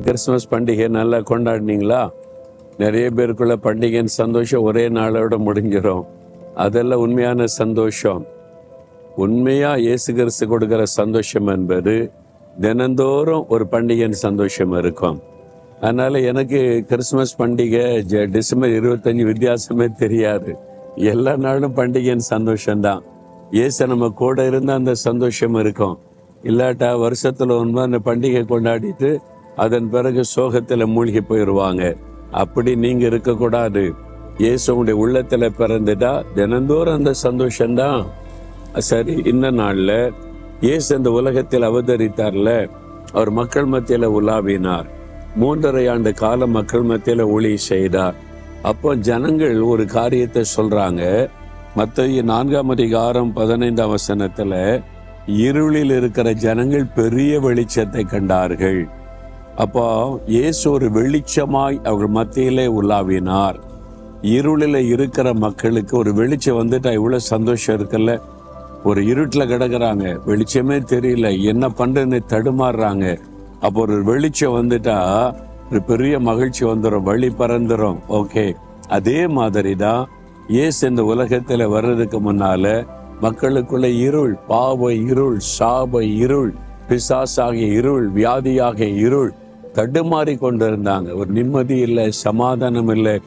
Christmas பண்டிகை நல்லா கொண்டாடினீங்களா? நிறைய பேருக்குள்ள பண்டிகையின் சந்தோஷம் ஒரே நாளோட முடிஞ்சிடும் அதெல்லாம் உண்மையான சந்தோஷம். உண்மையாக இயேசு கிறிஸ்து கொடுக்குற சந்தோஷம் என்பது தினந்தோறும் ஒரு பண்டிகையின் சந்தோஷம் இருக்கும். அதனால் எனக்கு கிறிஸ்மஸ் பண்டிகை ஜ- டிசம்பர் இருபத்தஞ்சு வித்தியாசமே தெரியாது. எல்லா நாளும் பண்டிகையின் சந்தோஷம்தான். இயேசு நம்ம கூட இருந்தால் அந்த சந்தோஷம் இருக்கும். இல்லாட்டா வருஷத்தில் ஒன்று அந்த பண்டிகை கொண்டாடிட்டு அதன் பிறகு சோகத்துல மூழ்கி போயிடுவாங்க அப்படி நீங்க இருக்கக்கூடாது இயேசு உள்ளத்தில் உள்ளத்துல பிறந்துட்டா தினந்தோறும் அந்த சந்தோஷம்தான். சரி இந்த நாள்ல இயேசு இந்த உலகத்தில் அவதரித்தார்ல அவர் மக்கள் மத்தியில உலாவினார். மூன்றரை ஆண்டு காலம் மக்கள் மத்தியில ஒளி செய்தார். அப்போ ஜனங்கள் ஒரு காரியத்தை சொல்றாங்க. மத்திய நான்காம் அதிகாரம் பதினைந்தாம் வசனத்துல இருளில் இருக்கிற ஜனங்கள் பெரிய வெளிச்சத்தை கண்டார்கள். அப்போ இயேசு ஒரு வெளிச்சமாய் அவர்கள் மத்தியிலே உலாவினார். இருளில் இருக்கிற மக்களுக்கு ஒரு வெளிச்சம் வந்துட்டா இவ்வளோ சந்தோஷம் இருக்குல்ல? ஒரு இருட்டில் கிடக்குறாங்க. வெளிச்சமே தெரியல. என்ன பண்றதுன்னு தடுமாறுறாங்க. அப்போ ஒரு வெளிச்சம் வந்துட்டா ஒரு பெரிய மகிழ்ச்சி வந்துடும் வழி பறந்துடும் ஓகே. அதே மாதிரி தான் ஏசு இந்த உலகத்தில் வர்றதுக்கு முன்னால மக்களுக்குள்ள இருள் பாவ இருள் சாப இருள் பிசாசாகிய இருள் வியாதியாகிய இருள் தடுமாறி கொண்டிருந்தாங்க ஒரு நிம்மதி இல்லை சமாதானம் இல்லை.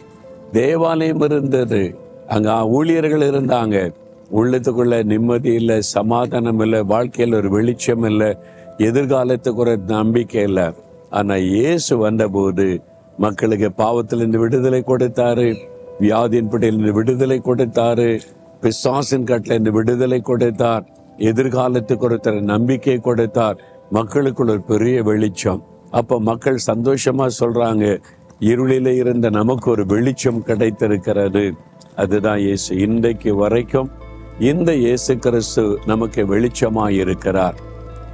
தேவாலயம் இருந்தது. அங்க ஊழியர்கள் இருந்தாங்க. உள்ளத்துக்குள்ள நிம்மதி இல்லை சமாதானம் இல்லை வாழ்க்கையில் ஒரு வெளிச்சம் இல்லை எதிர்காலத்துக்கு ஒரு நம்பிக்கை இல்லை. ஆனா இயேசு வந்தபோது மக்களுக்கு பாவத்திலிருந்து விடுதலை கொடுத்தாரு. வியாதியின் பிடியிலிருந்து விடுதலை கொடுத்தாரு. பிசாசின் கட்டிலிருந்து விடுதலை கொடுத்தார். எதிர்காலத்துக்கு ஒருத்தர் நம்பிக்கை கொடுத்தார். மக்களுக்குள்ள ஒரு பெரிய வெளிச்சம். அப்போ மக்கள் சந்தோஷமாக சொல்கிறாங்க இருளில் இருந்த நமக்கு ஒரு வெளிச்சம் கிடைத்திருக்கிறது. அதுதான் இயேசு. இன்றைக்கு வரைக்கும் இந்த இயேசு கிறிஸ்து நமக்கு வெளிச்சமாக இருக்கிறார்.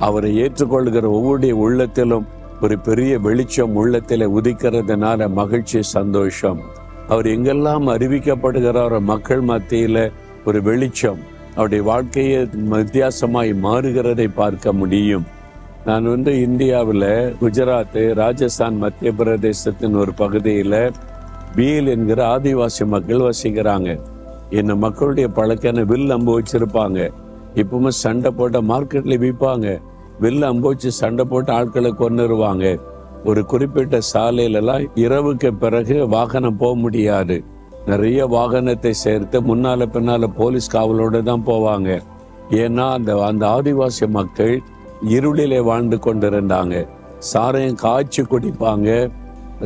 அவரை ஏற்றுக்கொள்கிற ஒவ்வொருடைய உள்ளத்திலும் ஒரு பெரிய வெளிச்சம் உள்ளத்தில் உதிக்கிறதுனால மகிழ்ச்சி சந்தோஷம். அவர் எங்கெல்லாம் அறிவிக்கப்படுகிறாரோ மக்கள் மத்தியில் ஒரு வெளிச்சம். அவருடைய வாழ்க்கையை வித்தியாசமாய் மாறுகிறதை பார்க்க முடியும். நான் வந்து இந்தியாவில் குஜராத் ராஜஸ்தான் மத்திய பிரதேசத்தின் ஒரு பகுதியில் பீல் என்கிற ஆதிவாசி மக்கள் வசிக்கிறாங்க. இந்த மக்களுடைய பழக்கான வில் அம்பு வச்சிருப்பாங்க. இப்பவுமே சண்டை போட்ட மார்க்கெட்ல விற்பாங்க வில் அம்பு வச்சு சண்டை போட்டு ஆட்களை கொண்டுருவாங்க ஒரு குறிப்பிட்ட சாலையிலலாம் இரவுக்கு பிறகு வாகனம் போக முடியாது. நிறைய வாகனத்தை சேர்த்து முன்னால பின்னால போலீஸ் காவலோடு தான் போவாங்க. ஏன்னா அந்த அந்த ஆதிவாசி மக்கள் இருளிலே வாழ்ந்து கொண்டிருந்தாங்க. சாராயம் காய்ச்சி குடிப்பாங்க.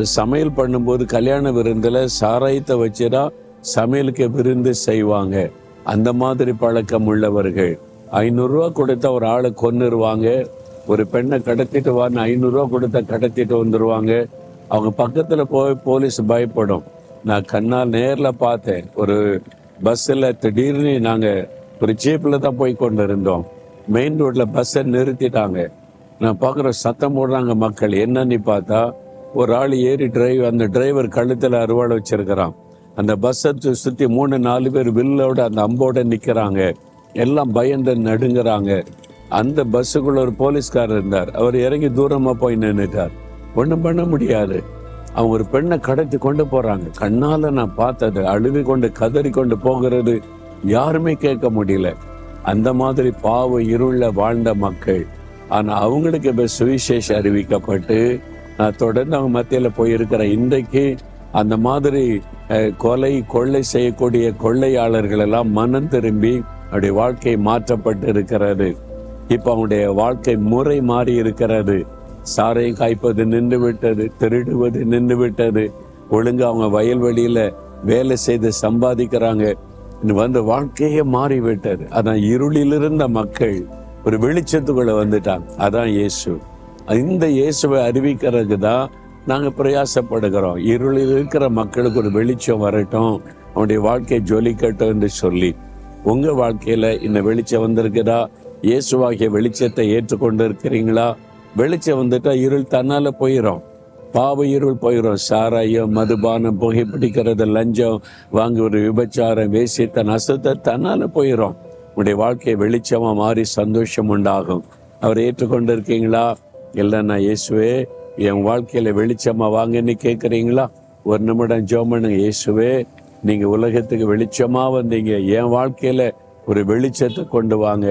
சமையல் பண்ணும்போது கல்யாண விருந்தில் சாராயத்தை வச்சுதான் சமையலுக்கு விருந்து செய்வாங்க. அந்த மாதிரி பழக்கம் உள்ளவர்கள். ஐநூறுரூவா கொடுத்தா ஒரு ஆளை கொன்னுருவாங்க. ஒரு பெண்ணை கடத்திட்டு வான்னு ஐநூறுரூவா கொடுத்தா கடத்திட்டு வந்துடுவாங்க அவங்க பக்கத்தில் போய் போலீஸ் பயப்படும். நான் கண்ணால் நேரில் பார்த்தேன். ஒரு பஸ்ஸில் திடீர்னு நாங்கள் ஒரு ஜீப்பில் தான் போய் கொண்டு இருந்தோம் மெயின் ரோட்ல பஸ்ஸை நிறுத்திட்டாங்க. நான் பார்க்குற சத்தம் போடுறாங்க மக்கள். என்னன்னு பார்த்தா ஒரு ஆள் ஏறி டிரைவ் அந்த டிரைவர் கழுத்துல அறுவாளை வச்சிருக்கிறான். அந்த பஸ்ஸை சுற்றி சுத்தி மூணு நாலு பேர் வில்லோட அந்த அம்போட நிக்கிறாங்க. எல்லாம் பயந்து நடுங்குறாங்க. அந்த பஸ்ஸுக்குள்ள ஒரு போலீஸ்காரர் இருந்தார். அவர் இறங்கி தூரமா போய் நின்னுட்டார். ஒன்றும் பண்ண முடியாது. அவங்க ஒரு பெண்ணை கடத்தி கொண்டு போறாங்க. கண்ணால நான் பார்த்தது. அழுது கொண்டு கதறி கொண்டு போகிறது யாருமே கேட்க முடியல. அந்த மாதிரி பாவ இருள வாழ்ந்த மக்கள். ஆனா அவங்களுக்கு இப்ப சுவிசேஷம் அறிவிக்கப்பட்டு நான் தொடர்ந்து அவங்க மத்தியில போயிருக்கிற இன்றைக்கு அந்த மாதிரி கொலை கொள்ளை செய்யக்கூடிய கொள்ளையாளர்கள் எல்லாம் மனம் திரும்பி அவருடைய வாழ்க்கை மாற்றப்பட்டு இருக்கிறது இப்ப அவங்களுடைய வாழ்க்கை முறை மாறி இருக்கிறது சாரையும் காய்ப்பது நின்று விட்டது திருடுவது நின்று விட்டது ஒழுங்கு அவங்க வயல்வெளியில வேலை செய்து சம்பாதிக்கிறாங்க. வந்த வாழ்க்கையே மாறிவிட்டது. அதான் இருளிலிருந்த மக்கள் ஒரு வெளிச்சத்துக்குள்ள வந்துட்டாங்க. அதான் இயேசு. இந்த இயேசுவை அறிவிக்கிறதுக்கு தான் நாங்க பிரயாசப்படுகிறோம். இருளில் இருக்கிற மக்களுக்கு ஒரு வெளிச்சம் வரட்டும். அவனுடைய வாழ்க்கையை ஜொலிக்கட்டும் என்று சொல்லி. உங்க வாழ்க்கையில இந்த வெளிச்சம் வந்திருக்குதா? இயேசுவாகிய வெளிச்சத்தை ஏற்றுக்கொண்டு இருக்கிறீங்களா வெளிச்சம் வந்துட்டா இருள் தன்னால போயிடும் பாவ இருள் போயிடும் சாராயம் மதுபானம் புகைப்பிடிக்கிறது லஞ்சம் வாங்குவது விபச்சாரம் வேசித்த நசத்தை தன்னால் போயிடும் உங்களுடைய வாழ்க்கையை வெளிச்சமாக மாறி சந்தோஷம் உண்டாகும். அவரை ஏற்றுக்கொண்டு இருக்கீங்களா இல்லைன்னா இயேசுவே என் வாழ்க்கையில் வெளிச்சமாக வாங்கன்னு கேட்குறீங்களா ஒரு நிமிடம் ஜோமனு பண்ணுங்க இயேசுவே நீங்கள் உலகத்துக்கு வெளிச்சமாக வந்தீங்க. என் வாழ்க்கையில் ஒரு வெளிச்சத்தை கொண்டு வாங்க.